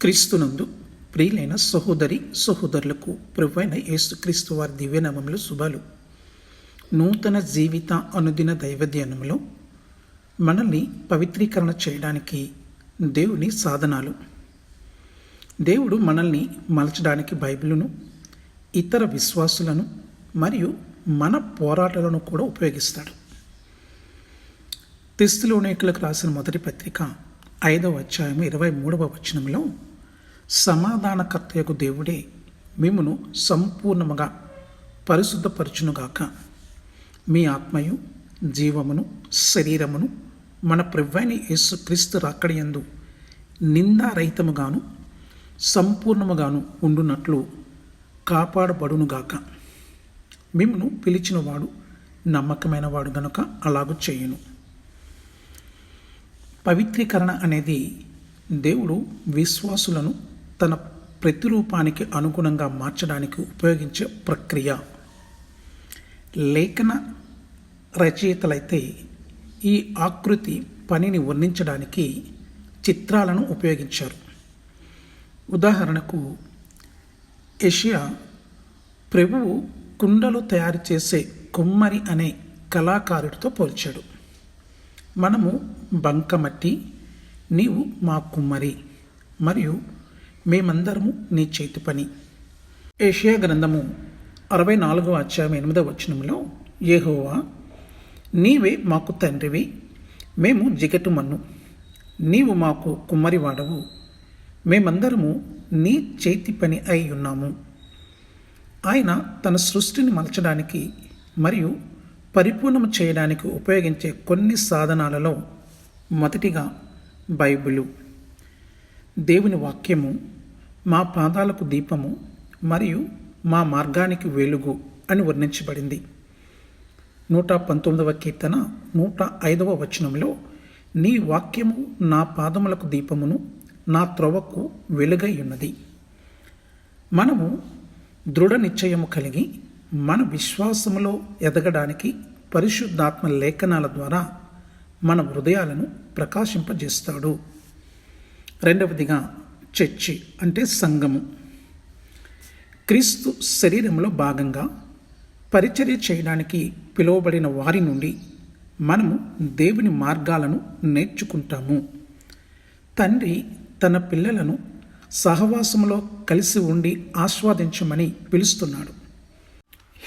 క్రీస్తునందు ప్రియులైన సహోదరి సహోదరులకు ప్రభువైన యేసుక్రీస్తు వారి దివ్యనామంలో శుభాలు. నూతన జీవిత అనుదిన దైవధ్యానంలో మనల్ని పవిత్రీకరణ చేయడానికి దేవుని సాధనాలు. దేవుడు మనల్ని మలచడానికి బైబిలును ఇతర విశ్వాసులను మరియు మన పోరాటాలను కూడా ఉపయోగిస్తాడు. తెస్తులోనేకులకు రాసిన మొదటి పత్రిక ఐదవ అధ్యాయం ఇరవై మూడవ వచనంలో సమాధానకర్తయకు దేవుడే మిమ్మను సంపూర్ణముగా పరిశుద్ధపరచునుగాక. మీ ఆత్మయు జీవమును శరీరమును మన ప్రభువైన యేసుక్రీస్తు రాకడియందు నిందారహితముగాను సంపూర్ణముగాను ఉండునట్లు కాపాడబడునుగాక. మిమ్మను పిలిచినవాడు నమ్మకమైన వాడు గనుక అలాగూ చేయును పవిత్రీకరణ అనేది దేవుడు విశ్వాసులను తన ప్రతిరూపానికి అనుగుణంగా మార్చడానికి ఉపయోగించే ప్రక్రియ. లేఖన రచయితలైతే ఈ ఆకృతి పనిని వర్ణించడానికి చిత్రాలను ఉపయోగించారు. ఉదాహరణకు ఏషియా ప్రభువు కుండలు తయారు చేసే కుమ్మరి అనే కళాకారుడితో పోల్చాడు. మనము బంకమట్టి నీవు మా కుమ్మరి మరియు మేమందరము నీ చేతి పని. ఏషియా గ్రంథము అరవై నాలుగవ అధ్యాయం ఎనిమిదవ వచనంలో ఏహోవా నీవే మాకు తండ్రివి మేము జిగటు మన్ను. నీవు మాకు కుమ్మరి వాడవు మేమందరము నీ చేతి పని అయి ఉన్నాము. ఆయన తన సృష్టిని మలచడానికి మరియు పరిపూర్ణం చేయడానికి ఉపయోగించే కొన్ని సాధనాలలో మొదటిగా బైబిలు దేవుని వాక్యము మా పాదాలకు దీపము మరియు మా మార్గానికి వెలుగు అని వర్ణించబడింది. నూట పంతొమ్మిదవ కీర్తన నూట ఐదవ వచనంలో నీ వాక్యము నా పాదములకు దీపమును నా త్రొవకు వెలుగై ఉన్నది. మనము దృఢ నిశ్చయము కలిగి మన విశ్వాసములో ఎదగడానికి పరిశుద్ధాత్మ లేఖనాల ద్వారా మన హృదయాలను ప్రకాశింపజేస్తాడు. రెండవదిగా చర్చి అంటే సంఘము. క్రీస్తు శరీరంలో భాగంగా పరిచర్య చేయడానికి పిలువబడిన వారి నుండి మనము దేవుని మార్గాలను నేర్చుకుంటాము. తండ్రి తన పిల్లలను సహవాసంలో కలిసి ఉండి ఆస్వాదించమని పిలుస్తున్నాడు.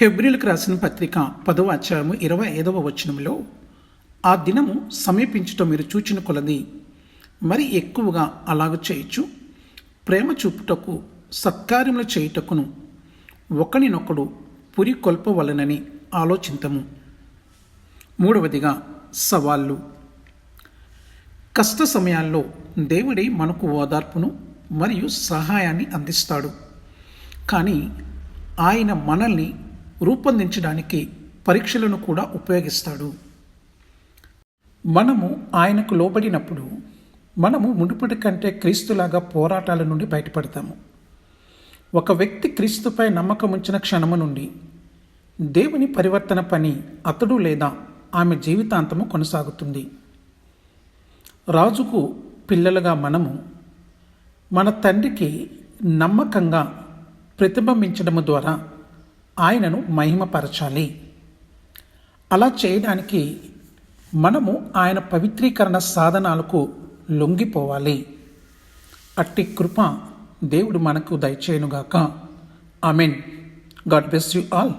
హెబ్రిల్కు రాసిన పత్రిక పదవ అధ్యాయము ఇరవై ఐదవ వచనంలో ఆ దినము సమీపించటం మీరు చూచిన కొలది మరి ఎక్కువగా అలాగ చేయొచ్చు ప్రేమ చూపుటకు సత్కార్యములు చేయుటకును ఒకరినొకడు పురి కొల్పవలనని ఆలోచింతము. మూడవదిగా సవాళ్ళు. కష్ట సమయాల్లో దేవుడే మనకు ఓదార్పును మరియు సహాయాన్ని అందిస్తాడు. కానీ ఆయన మనల్ని రూపొందించడానికి పరీక్షలను కూడా ఉపయోగిస్తాడు. మనము ఆయనకు లోబడినప్పుడు మనము మునుపటి కంటే క్రీస్తులాగా పోరాటాల నుండి బయటపడతాము. ఒక వ్యక్తి క్రీస్తుపై నమ్మకం ఉంచిన క్షణము నుండి దేవుని పరివర్తన పని అతడు లేదా ఆమె జీవితాంతము కొనసాగుతుంది. రాజుకు పిల్లలుగా మనము మన తండ్రికి నమ్మకంగా ప్రతిబింబించడము ద్వారా ఆయనను మహిమపరచాలి. అలా చేయడానికి మనము ఆయన పవిత్రీకరణ సాధనాలకు లొంగిపోవాలి. అట్టి కృప దేవుడు మనకు దయచేయనుగాక. I mean God bless you all.